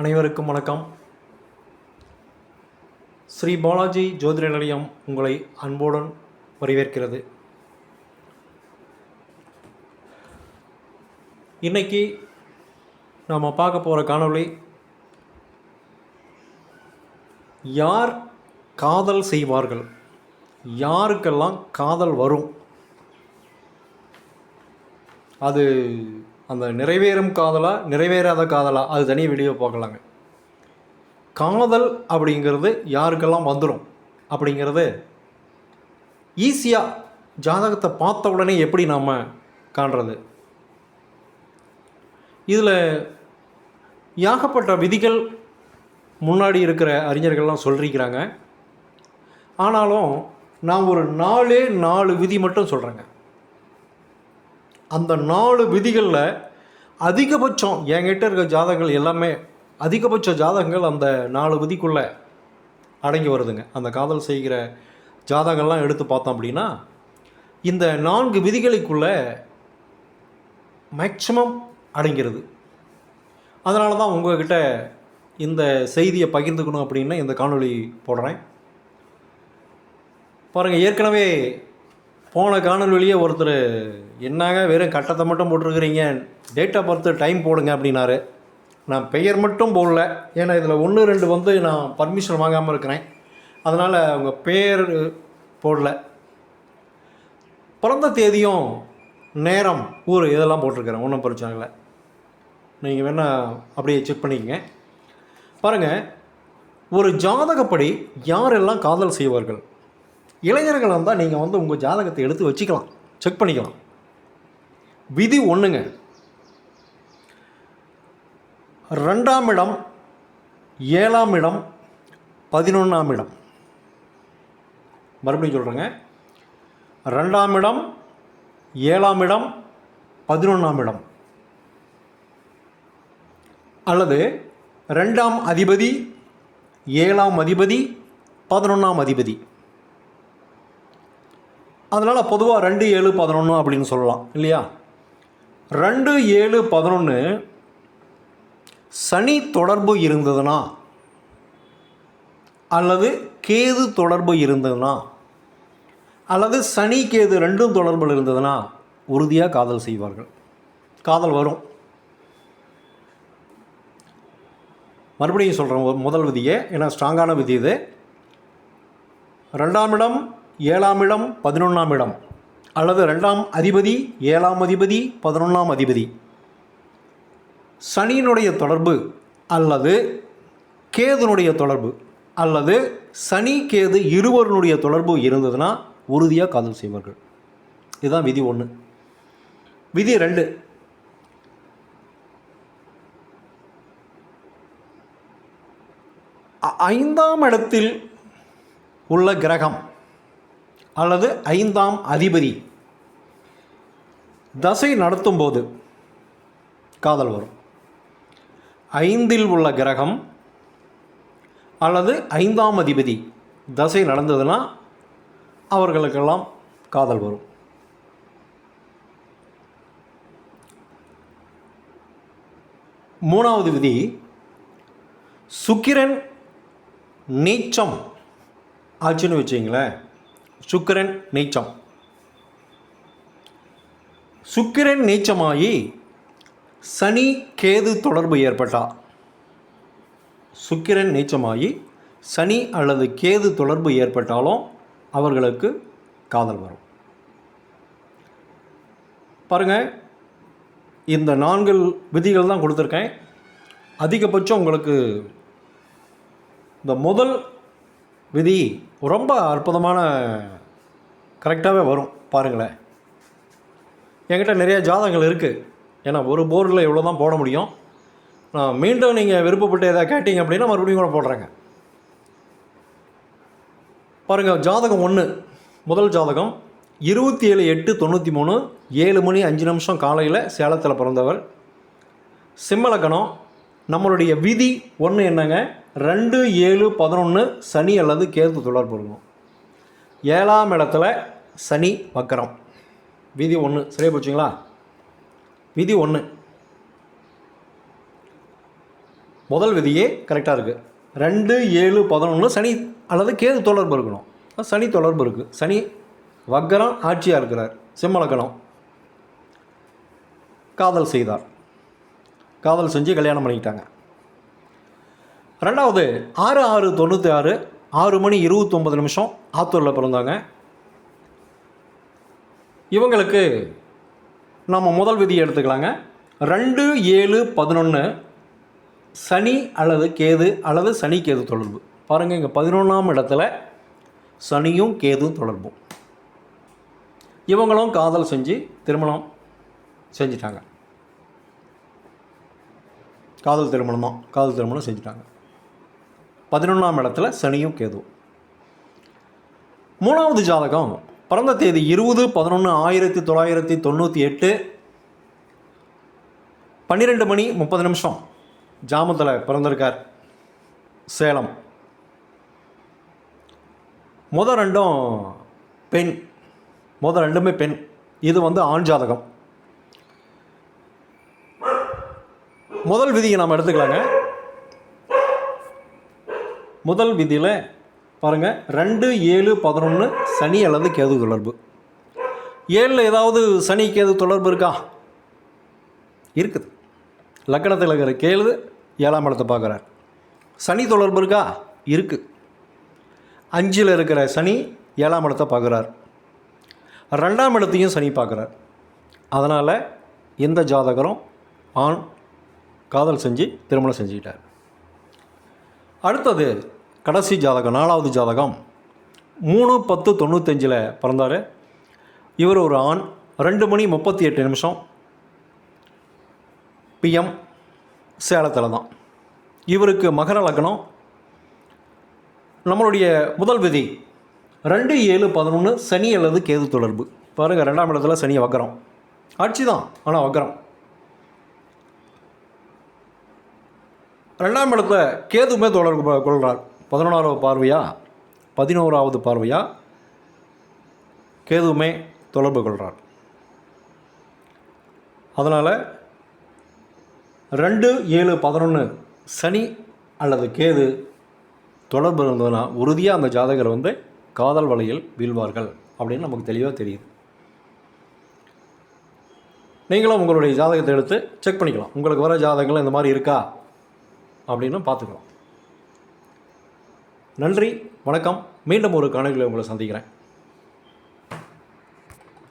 அனைவருக்கும் வணக்கம். ஸ்ரீ பாலாஜி ஜோதிட நிலையம் உங்களை அன்புடன் வரவேற்கிறது. இன்னைக்கு நாம் பார்க்க போகிற காணொளி யார் காதல் செய்வார்கள்? யாருக்கெல்லாம் காதல் வரும்? அது அந்த நிறைவேறும் காதலா நிறைவேறாத காதலா அது தனி வீடியோ பார்க்கலாங்க. காதல் அப்படிங்கிறது யாருக்கெல்லாம் வந்துடும் அப்படிங்கிறது ஈஸியாக ஜாதகத்தை பார்த்த உடனே எப்படி நாம் காண்றது? இதில் ஏகப்பட்ட விதிகள் முன்னாடி இருக்கிற அறிஞர்கள்லாம் சொல்லியிருக்கிறாங்க ஆனாலும் நான் ஒரு நாலே நாலு விதி மட்டும் சொல்கிறேங்க அந்த நாலு விதிகளில் அதிகபட்சம் என்கிட்ட இருக்க ஜாதகங்கள் எல்லாமே அதிகபட்ச ஜாதகங்கள் அந்த நாலு விதிக்குள்ளே அடங்கி வருதுங்க. அந்த காதல் செய்கிற ஜாதகங்கள்லாம் எடுத்து பார்த்தோம் அப்படின்னா இந்த நான்கு விதிகளுக்குள்ளே மேக்சிமம் அடங்கிறது. அதனால தான் உங்கள்கிட்ட இந்த செய்தியை பகிர்ந்துக்கணும் அப்படின்னு இந்த காணொளி போடுறேன். பாருங்கள் ஏற்கனவே போன காணொலியே ஒருத்தர் என்னங்க வெறும் கட்டத்தை மட்டும் போட்டிருக்கிறீங்க? டேட் ஆஃப் பர்த் டைம் போடுங்க அப்படின்னாரு. நான் பெயர் மட்டும் போடல. ஏன்னா இதில் ஒன்று ரெண்டு வந்து நான் பர்மிஷன் வாங்காமல் இருக்கிறேன். அதனால் அவங்க பேர் போடல. பிறந்த தேதியும் நேரம் ஊர் இதெல்லாம் போட்டிருக்கிறேன். ஒன்றும் பிரச்சனை இல்லை. நீங்கள் வேணால் அப்படியே செக் பண்ணிக்கங்க. பாருங்கள் ஒரு ஜாதகப்படி யாரெல்லாம் காதல் செய்வார்கள்? இளைஞர்களாக இருந்தால் நீங்கள் வந்து உங்கள் ஜாதகத்தை எடுத்து வச்சுக்கலாம். செக் பண்ணிக்கலாம். விதி ஒன்றுங்க ரெண்டாம் இடம் ஏழாம் இடம் பதினொன்றாம் இடம். மறுபடியும் சொல்கிறேங்க ரெண்டாம் இடம் ஏழாம் இடம் பதினொன்றாம் இடம். அல்லது ரெண்டாம் அதிபதி ஏழாம் அதிபதி பதினொன்றாம் அதிபதி. அதனால் பொதுவாக ரெண்டு ஏழு பதினொன்று அப்படின்னு சொல்லலாம் இல்லையா? ரெண்டு ஏழு பதினொன்று சனி தொடர்பு இருந்ததுன்னா அல்லது கேது தொடர்பு இருந்ததுன்னா அல்லது சனி கேது ரெண்டும் தொடர்பில் இருந்ததுன்னா உறுதியாக காதல் செய்வார்கள். காதல் வரும். மறுபடியும் சொல்கிறேன் முதல் விதியை. ஏன்னா ஸ்ட்ராங்கான விதி இது. ரெண்டாம் இடம் ஏழாம் இடம் பதினொன்றாம் இடம். அல்லது ரெண்டாம் அதிபதி ஏழாம் அதிபதி பதினொன்றாம் அதிபதி. சனியினுடைய தொடர்பு அல்லது கேதுனுடைய தொடர்பு அல்லது சனி கேது இருவருடைய தொடர்பு இருந்ததுன்னா உறுதியாக காதல் செய்வார்கள். இதுதான் விதி ஒன்று விதி ரெண்டு. ஐந்தாம் இடத்தில் உள்ள கிரகம் அல்லது ஐந்தாம் அதிபதி. தசை நடத்தும் போது காதல் வரும். ஐந்தில் உள்ள கிரகம் அல்லது ஐந்தாம் அதிபதி தசை நடந்ததுன்னா அவர்களுக்கெல்லாம் காதல் வரும். மூணாவது விதி சுக்கிரன் நீச்சம் ஆச்சுன்னு வச்சிங்களேன். சுக்கிரன் நீச்சம். சுக்கிரன் நீச்சமாகி சனி கேது தொடர்பு ஏற்பட்டா. சுக்கிரன் நீச்சமாகி சனி அல்லது கேது தொடர்பு ஏற்பட்டாலும் அவர்களுக்கு காதல் வரும். பாருங்கள் இந்த நான்கு விதிகள் தான் கொடுத்துருக்கேன். அதிகபட்சம் உங்களுக்கு இந்த முதல் விதி ரொம்ப அற்புதமான கரெக்டாகவே வரும் பாருங்களேன். என்கிட்ட நிறைய ஜாதகங்கள் இருக்குது ஏன்னா ஒரு போர்டில் இவ்வளோ தான் போட முடியும். நான் மீண்டும் நீங்கள் விருப்பப்பட்டு எதாவது கேட்டிங்க அப்படின்னா மறுபடியும் கூட போடுறேங்க. பாருங்கள் ஜாதகம் ஒன்று முதல் ஜாதகம் இருபத்தி ஏழு எட்டு தொண்ணூற்றி மூணு ஏழு மணி அஞ்சு நிமிஷம் காலையில் சேலத்தில் பிறந்தவர். சிம்மலக்கணம் நம்மளுடைய விதி ஒன்று என்னங்க? ரெண்டு ஏழு பதினொன்று சனி அல்லது கேது தொடர்பு இருக்கும். ஏழாம் இடத்துல சனி வக்கரம். விதி ஒன்று சரியா போச்சுங்களா? விதி ஒன்று முதல் விதியே கரெக்டாக இருக்குது ரெண்டு ஏழு பதினொன்று சனி அல்லது கேது தொடர்பு இருக்கணும். சனி தொடர்பு இருக்குது சனி வக்கரம் ஆட்சியாக இருக்கிறார். சிம்மலக்கணம். காதல் செய்தார். காதல் செஞ்சு கல்யாணம் பண்ணிக்கிட்டாங்க. ரெண்டாவது ஆறு ஆறு தொண்ணூற்றி ஆறு ஆறு மணி இருபத்தொம்பது நிமிஷம் ஆத்தூரில் பிறந்தாங்க. இவங்களுக்கு நம்ம முதல் விதியை எடுத்துக்கலாங்க. ரெண்டு ஏழு பதினொன்று சனி அல்லது கேது அல்லது சனி கேது தொடர்பு. பாருங்கள் இங்கே பதினொன்றாம் இடத்துல சனியும் கேதும் தொடர்பும். இவங்களும் காதல் செஞ்சு திருமணம் செஞ்சிட்டாங்க. காதல் திருமணம்? தான் காதல் திருமணம் செஞ்சுட்டாங்க. பதினொன்றாம் இடத்துல சனியும் கேதுவும். மூணாவது ஜாதகம் பிறந்த தேதி இருபது பதினொன்று ஆயிரத்தி தொள்ளாயிரத்தி தொண்ணூற்றி எட்டு பன்னிரெண்டு மணி முப்பது நிமிஷம். ஜாமத்தில் பிறந்திருக்கார் சேலம். முத ரெண்டும் பெண் முத ரெண்டுமே பெண். இது வந்து ஆண் ஜாதகம். முதல் விதியை நாம் எடுத்துக்கலாங்க. முதல் விதியில் பாருங்கள் ரெண்டு ஏழு பதினொன்று சனி அல்லது கேது தொடர்பு. ஏழில் ஏதாவது சனி கேது தொடர்பு இருக்கா? இருக்குது. லக்கணத்தில் இருக்கிற கேது ஏழாம் இடத்தை பார்க்குறார். சனி தொடர்பு இருக்கா? இருக்குது அஞ்சில் இருக்கிற சனி ஏழாம் இடத்தை பார்க்குறார். ரெண்டாம் இடத்தையும் சனி பார்க்குறார். அதனால் இந்த ஜாதகரும் ஆண் காதல் செஞ்சு திருமணம் செஞ்சுக்கிட்டார். அடுத்தது கடைசி ஜாதகம் நாலாவது ஜாதகம். மூணு பத்து தொண்ணூத்தஞ்சில் பிறந்தார். இவர் ஒரு ஆண். ரெண்டு மணி முப்பத்தி எட்டு நிமிஷம். பிஎம் சேலத்தில் தான். இவருக்கு மகர லக்னம். நம்மளுடைய முதல் விதி ரெண்டு ஏழு பதினொன்று சனி அல்லது கேது தொடர்பு. பாருங்கள் ரெண்டாம் இடத்துல சனி வக்கரம். ஆட்சி தான் ஆனால் வக்கரம். ரெண்டாம் இடத்துல கேதுமே தொடர்பு கொள்கிறார் பதினொன்றாவது பார்வையா? பதினோராவது பார்வையா? கேதுமே தொடர்பு கொள்கிறார் அதனால் ரெண்டு ஏழு பதினொன்று சனி அல்லது கேது தொடர்பு இருந்ததுன்னா உறுதியாக அந்த ஜாதகர் வந்து காதல் வலையில் வீழ்வார்கள் அப்படின்னு நமக்கு தெளிவாக தெரியுது. நீங்களும் உங்களுடைய ஜாதகத்தை எடுத்து செக் பண்ணிக்கலாம். உங்களுக்கு வர ஜாதகங்கள் இந்த மாதிரி இருக்கா? அப்படின்னு பார்த்துக்கலாம். நன்றி வணக்கம். மீண்டும் ஒரு காணொலியில் உங்களை சந்திக்கிறேன்.